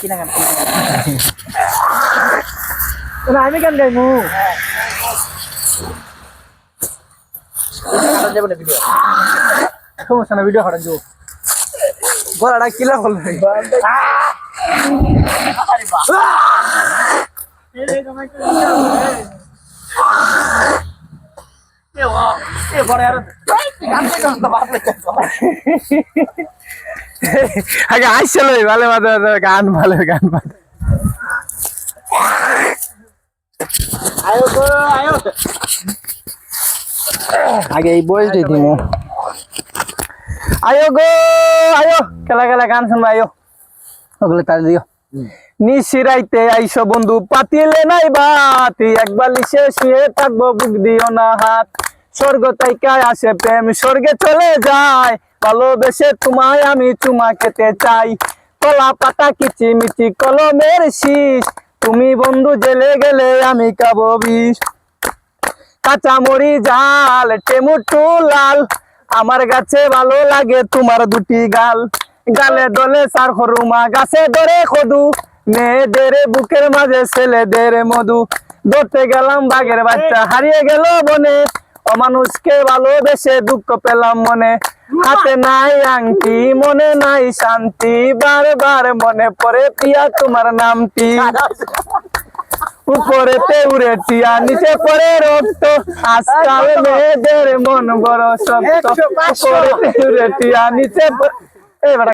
কিনা গান না আমি গান গাইমু যাব না ভিডিও সমস্যা না ভিডিও হারান যাব গলাটা কিলা বলবে আগে আসছিল ভালো ভালো গান ভালো গান ভালো। আগে এই বয়স দিয়ে দিমু। আয়ো গো আয়ো খেলা খেলা গান শুনবা আয়ো। ওগুলো তার দিও। নিশিরাইতে আইসো বন্ধু পাতিলে নাই বাতি একবার লিসে শুয়ে থাকব বুক দিও না হাত। স্বর্গ তাইকায় আসে প্রেম, স্বর্গে চলে যায়। ভালোবেসে তোমায় আমি চুমা খেতে চাই। কলা পাতা কিচি মিচি কলমের শীষ। তুমি বন্ধু, জেলে গেলে আমি কাবো বিষ। কাঁচামরি জাল টেমুটু লাল। আমার গাছে ভালো লাগে তোমার দুটি গাল। গালে দলে সার হরুমা গাছে ধরে খদু। মেয়েদের বুকের মাঝে ছেলেদের মধু। ধরতে গেলাম বাঘের বাচ্চা, হারিয়ে গেল বনে। অমানুষকে ভালোবেসে দুঃখ পেলাম মনে। হাতে নাই আংটি, মনে নাই শান্তি, বারবার মনে পড়ে পিয়া তোমার নামটি। উপরেতে উড়ে টিয়া, নিচে পড়ে রক্ত। আজকাল মেয়েদের মন বড় শক্ত। উপরেতে উড়ে টিয়া, নিচে বেটা